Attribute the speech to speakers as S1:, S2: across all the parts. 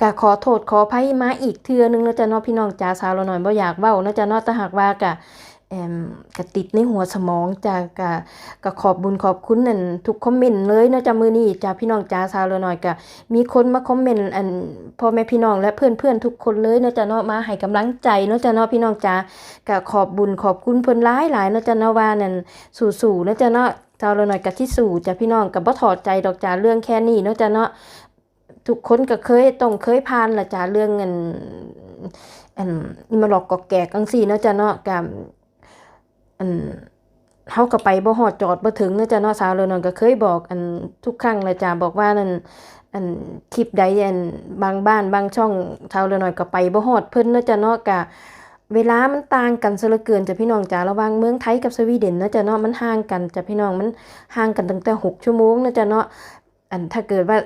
S1: ก็ขอโทษขอภัยมาอีกเทือนึงนะจ้ะเนาะพี่น้องจ๋าสาวเราหน่อยบ่อยากเว้านะจ้ะเนาะแต่หากว่าก็แอมก็ติดในหัวสมองจ้ะก็ก็ขอบบุญขอบคุณนั่นทุกคอมเมนต์เลยนะจ้ะมือนี้จ้ะพี่น้องจ๋าสาวเราหน่อยก็มีคนมาคอมเมนต์อันพ่อแม่พี่น้องและเพื่อนๆทุกคนเลยนะจ้ะเนาะมาให้กำลังใจนะจ้ะเนาะพี่น้องจ๋าก็ขอบบุญขอบคุณเพิ่นหลายๆเนะจ้ะเนาะว่านั่นสู้ๆเนะจ้ะเนาะสาวเราหน่อยก็สิสู้จ้ะพี่น้องก็บ่ถอดใจดอกจ้ะเรื่องแค่นี้เนาะจ้ะเนาะ ทุกคนก็เคยต้องเคยผ่านละจ้ะเรื่องเงินอันนี่มาหลอกกอกแกกังซี่เนาะจ้ะเนาะกับอันเฮาก็ไปบ่ฮอดจอดบ่ถึงเนาะจ้ะเนาะสาวเลยนอนก็เคยบอก อันทุกครั้งละจ้ะบอกว่านั่นอันคลิปใดอันบางบ้านบางช่องสาวเลยน้อยก็ไปบ่ฮอดเพิ่นเนาะจ้ะเนาะกะเวลามันต่างกันซะเหลือเกินจ้ะพี่น้องจ้ะระหว่างเมืองไทยกับสวีเดนเนาะจ้ะเนาะมันห่างกันจ้ะพี่น้องมันห่างกันตั้งแต่6ชั่วโมงเนาะจ้ะเนาะอันถ้าเกิดว่า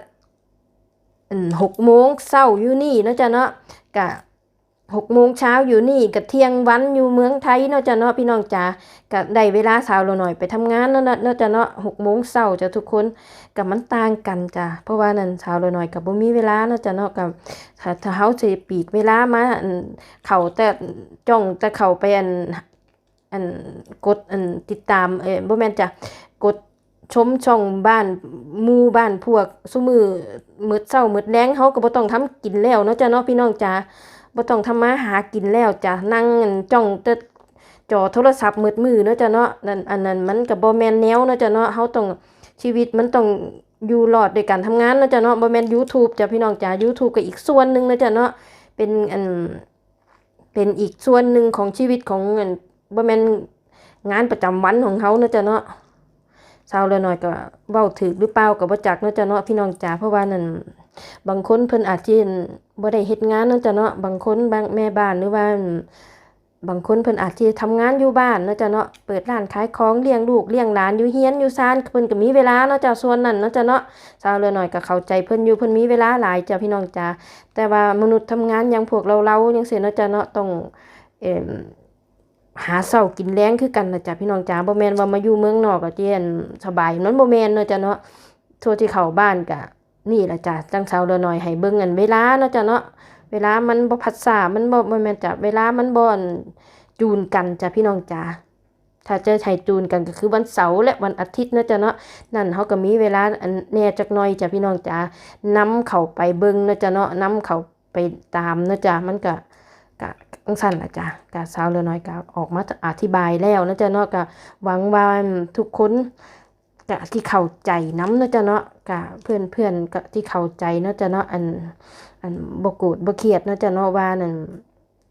S1: หกโมงเช้าอยู่นี่เนาะจ้ะเนาะกะหกโมงเช้าอยู่นี่กะเที่ยงวันอยู่เมืองไทยเนาะจ้ะเนาะพี่น้องจ๋ากะได้เวลาสาวเราหน่อยไปทำงานเนาะเนาะเนาจ้ะเนาะหกโมงเช้าจ้ะทุกคนกะมันต่างกันจ้ะเพราะว่านั่นสาวเราหน่อยกับบ่มีเวลาเนาะจ้ะเนาะกับถ้าถ้าเฮาสิปีกเวลามาอันเข้าแต่จ้องแต่เข้าไปอันอันกดอันติดตามเอ้บ่แม่นจ้ะกด ชมช่องบ้านมู่บ้านพวกซุมือมืดเช้ามืดแลงเฮาก็บ่ต้องทำกินแล้วเนาะจ้ะเนาะพี่น้องจ๋าบ่ต้องทำมาหากินแล้วจ้ะนั่งจ้องแต่จอโทรศัพท์มืดมือเนาะจ้ะเนาะนั่นอันนั้นมันก็บ่แมนแนวเนาะจ้ะเนาะเฮาต้องชีวิตมันต้องอยู่รอดด้วยการทำงานเนาะจ้ะเนาะบ่แมน YouTube จ้ะพี่น้องจ๋า YouTube ก็อีกส่วนหนึ่งเนาะจ้ะเนาะเป็นอันเป็นอีกส่วนหนึ่งของชีวิตของบ่แมนงานประจำวันของเฮาเนาะจ้ะเนาะ สาวเลยหน่อยก็เว้าถึกหรือเปล่าก็บ่จักเนาะจ้ะเนาะพี่น้องจ๋าเพราะว่านั่นบางคนเพิ่นอาจสิบ่ได้เฮ็ดงานเนาะจ้ะเนาะบางคนบางแม่บ้านหรือว่าบางคนเพิ่นอาจสิทำงานอยู่บ้านเนาะจ้ะเนาะเปิดร้านขายของเลี้ยงลูกเลี้ยงหลานอยู่เฮียนอยู่ซานเพิ่นก็มีเวลาเนาะจ้ะส่วนนั้นเนาะจ้ะเนาะสาวเลยหน่อยก็เข้าใจเพิ่นอยู่เพิ่นมีเวลาหลายจ้ะพี่น้องจ๋าแต่ว่ามนุษย์ทำงานอย่างพวกเราๆจังซี่เนาะจ้ะเนาะต้องเอ่อ หาเช้ากินแลงคือกันนะจ้ะพี่น้องจ๋าบ่แมนว่ามาอยู่เมืองนอกก็สิอั่นสบายนั้นบ่แมนเนาะจ้ะเนาะทั่วที่เข้าบ้านก็นี่ละจ้ะจังเช้าเด้อหน่อยให้เบิ่งอันเวลาเนาะจ้ะเนาะเวลามันบ่พัดษามันบ่บ่แม่นจ้ะเวลามันบ่อั่นจูนกันจ้ะพี่น้องจ๋าถ้าจะให้จูนกันก็คือวันเสาร์และวันอาทิตย์เนาะจ้ะเนาะนั่นเฮาก็มีเวลาอันแน่จักหน่อยจ้ะพี่น้องจ๋านำเข้าไปเบิ่งเนาะจ้ะเนาะนำเข้าไปตามเนาะจ้ะมันก็ กะจังซั่นละจ้ะกะสาวเรือน้อยก็ออกมาอธิบายแล้วนะจ๊ะเนาะก็หวังว่าทุกคนกะที่เข้าใจนํนะจ๊ะเนาะกะเพื่อนๆก็ที่เข้าใจนะจ๊ะเนาะอันอันบกรธบ่เครียดนะจ๊ะเนาะว่านั่น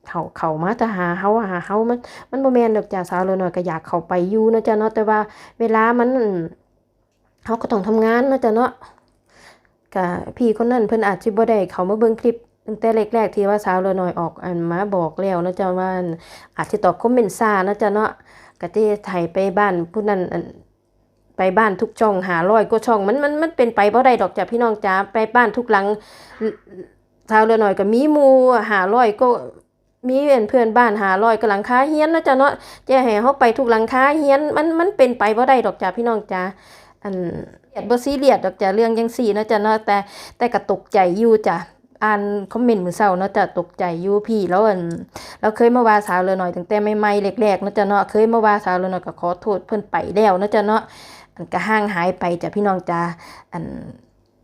S1: เขาเขามาแต่หาเฮาหาเฮามันมันบ่แม่นดอกจ้ะสาวเรือน้อยก็อยากเข้าไปอยู่นะจ๊ะเนาะแต่ว่าเวลามันเฮาก็ต้องทำงานนะจ๊ะเนาะกะพี่คนนั้นเพิ่นอาจสิบ่ได้เข้ามาเบิ่งคลิป ตั้งแต่แรกๆที่ว่าสาวเรือน้อยออกอันมาบอกแล้วนะจ๊ะว่าอาจจะตอบคอมเมนต์ซานะจ๊ะเนาะก็ที่ไถไปบ้านผู้นั้นไปบ้านทุกช่องหาร้อยก็ช่องมันมันมันเป็นไปบ่ได้ดอกจ้ะพี่น้องจ๋าไปบ้านทุกหลังสาวเรือน้อยก็มีมูหาร้อยก็มีเพื่อนเพื่อนบ้านหาร้อยก็หลังคาเฮียนนะจ๊ะเนาะจะให้เฮาไปทุกหลังคาเฮียนมันมันเป็นไปบ่ได้ดอกจ้ะพี่น้องจ๋าอันเรียดบ่ซีเรียสดอกจ้ะเรื่องจังซี่นะจ๊ะเนาะแต่แต่ก็ตกใจอยู่จ้ะ อ่านคอมเมนต์มือเช้าเนาะจะตกใจยู่พี่แล้วอันเราเคยมาว่าสาวเลยหน่อยตั้งแต่ใหม่ๆแรกๆเนาะจะเนาะเคยมาว่าสาวเลยหน่อยก็ขอโทษเพิ่นไปแล้วเนาะจะเนาะอันก็ห่างหายไปจ้ะพี่น้องจ้าอัน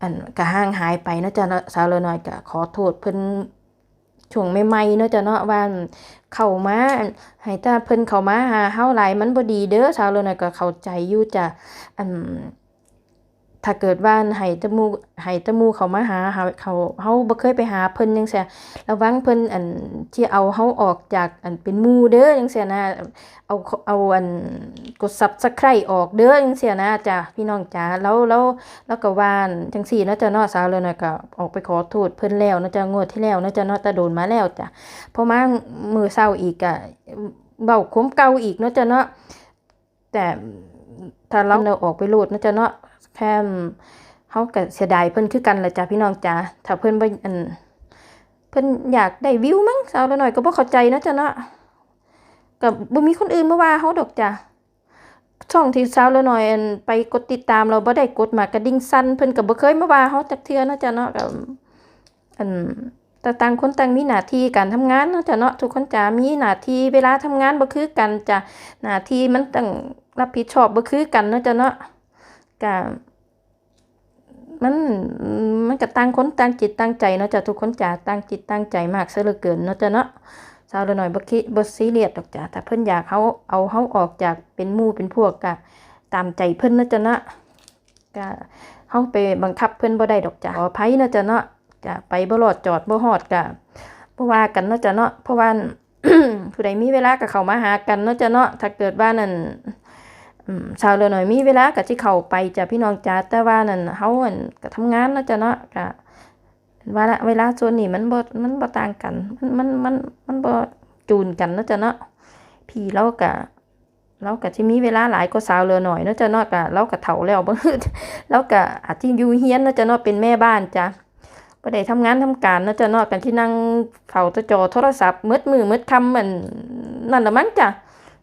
S1: อันก็ห่างหายไปเนาะจ้ะเนาะสาวเลยหน่อยก็ขอโทษเพิ่นช่วงใหม่ๆเนาะจ้ะเนาะว่าเข้ามาให้ตาเพิ่นเข้ามาหาเฮาหลายมันบ่ดีเด้อสาวเลยหน่อยก็เข้าใจอยู่จ้ะอัน ถ้าเกิดว่าให้ตะมูให้ตะมูเขามาหาหาเขาเฮาบ่เคยไปหาเพิ่นจังซี่ระวังเพิ่นอันที่เอาเฮาออกจากอันเป็นหมู่เด้อจังซี่นะเอาเอาอันกด Subscribe ออกเด้อจังซี่นะจ้ะพี่น้องจ๋าแล้วแล้วแล้วก็ว่าจังซี่เนาะจ้ะเนาะสาวเลยน่ะก็ออกไปขอโทษเพิ่นแล้วเนาะจ้ะงวดที่แล้วเนาะจ้ะเนาะต่โดนมาแล้วจ้ะพอมามื้อเช้าอีกก็เว้าคมเก่าอีกเนาะจ้ะเนาะแต่ ถ้าเราเอาออกไปโลดนาะจ้ะเนาะแค่เฮาก็เสียดายเพิ่นคือกันละจ้ะพี่น้องจ้ะถ้าเพิ่นบ่อันเพิ่นอยากได้วิวมั้งสาวละหน่อยก็บ่เข้าใจนะจ้ะเนาะก็บ่มีคนอื่นมาว่าเฮาดอกจ้ะช่องที่สาวละหน่อยไปกดติดตามเราบ่ได้กดมากระดิ่งสั่นเพิ่นก็บ่เคยมาว่าเฮาจักเทื่อนะจ้ะเนาะก็อันแต่ต่างคนต่างมีหน้าที่การทำงานเนาะจ้ะเนาะทุกคนจ้ะมีหน้าที่เวลาทำงานบ่คือกันจ้ะหน้าที่มันต้อง รับผิดชอบบ่คือกันเนาะจ้ะเนาะก็มันมันก็ต่างคนต่างจิตต่างใจเนาะจ้ะทุกคนจะต่างจิตต่างใจมากซะเหลือเกินเนาะจ้ะเนาะสาวละหน่อยบ่คิดบ่ซีเรียสดอกจ้ะถ้าเพิ่นอยากเฮาเอาเฮาออกจากเป็นหมู่เป็นพวกก็ตามใจเพิ่นเนาะจ้ะเนาะก็เฮาไปบังคับเพิ่นบ่ได้ดอกจ้ะขออภัยเนาะจ้ะเนาะจะไปบ่รอดจอดบ่ฮอดก็บ่ว่ากันเนาะจ้ะเนาะเพราะว่าผู้ใดมีเวลาก็เข้ามาหากันเนาะจ้ะเนาะถ้าเกิดว่านั่น ชาวเรือหน่อยมีเวลาก็สิเข้าไปจ้ะพี่น้องจ้าแต่ว่านั่นเฮาอั่นก็ทำงานเนาะจ้ะเนาะก็ว่าละเวลาส่วนนี้มันบ่มันบ่ต่างกัน มันมันมันมันบ่จูนกันเนาะจ้ะเนาะพี่เราก็เราก็สิมีเวลาหลายกว่าสาวเรือหน่อยเนาะจ้ะเนาะก็เราก็เฒ่าแล้วบ่เราก็อาจสิอยู่เฮียนเนาะจ้ะเนาะเป็นแม่บ้านจ้ะบ่ได้ทำงานทำการเนาะจ้ะเนาะกันที่นั่งเฝ้าตะจอโทรศัพท์มืดมือมืดค่ำมันนั่นละมั้งจ้ะ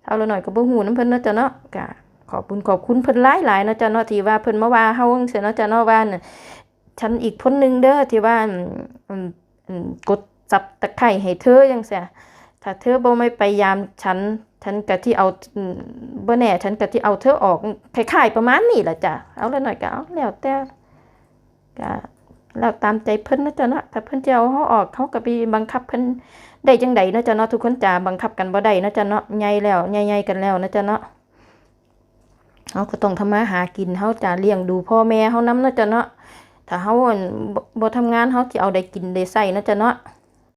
S1: เอาละหน่อยก็บ่ฮู้นำเพิ่นเนาะจ้ะเนาะก็ ขอบคุณขอบคุณเพิ่นหลายๆเนะจ้ะเนาะที่ว่าเพิ่นมาว่าเฮาจังซี่เนาะจ้ะเนาะว่าน่ะฉันอีกคนหนึ่งเด้อที่ว่าอืมกดซับตะไคร้ให้เธอจังซี่ถ้าเธอบ่ไม่ไปยามฉันฉันก็ที่เอาบ่แน่ฉันก็ที่เอาเธอออกคล้ายๆประมาณนี้ล่ะจ้ะเอาละหน่อยก็เอาแล้วแต่ก็แล้วตามใจเพิ่นนะจ้ะเนาะถ้าเพิ่นจะเอาเฮาออกเขาก็ไปบังคับเพิ่นได้จังใดเนาะจ้ะเนาะทุกคนจะบังคับกันบ่ได้เนาะจ้ะเนาะใหญ่แล้วใหญ่ๆกันแล้วเนาะจ้ะเนาะ เขาก็ต้องทำมาหากินเขาจะเลี้ยงดูพ่อแม่เขาน้ำเนาะจ้ะเนาะถ้าเขาบ่ทำงานเขาจะเอาได้กินได้ใส่เนาะจ้ะเนาะ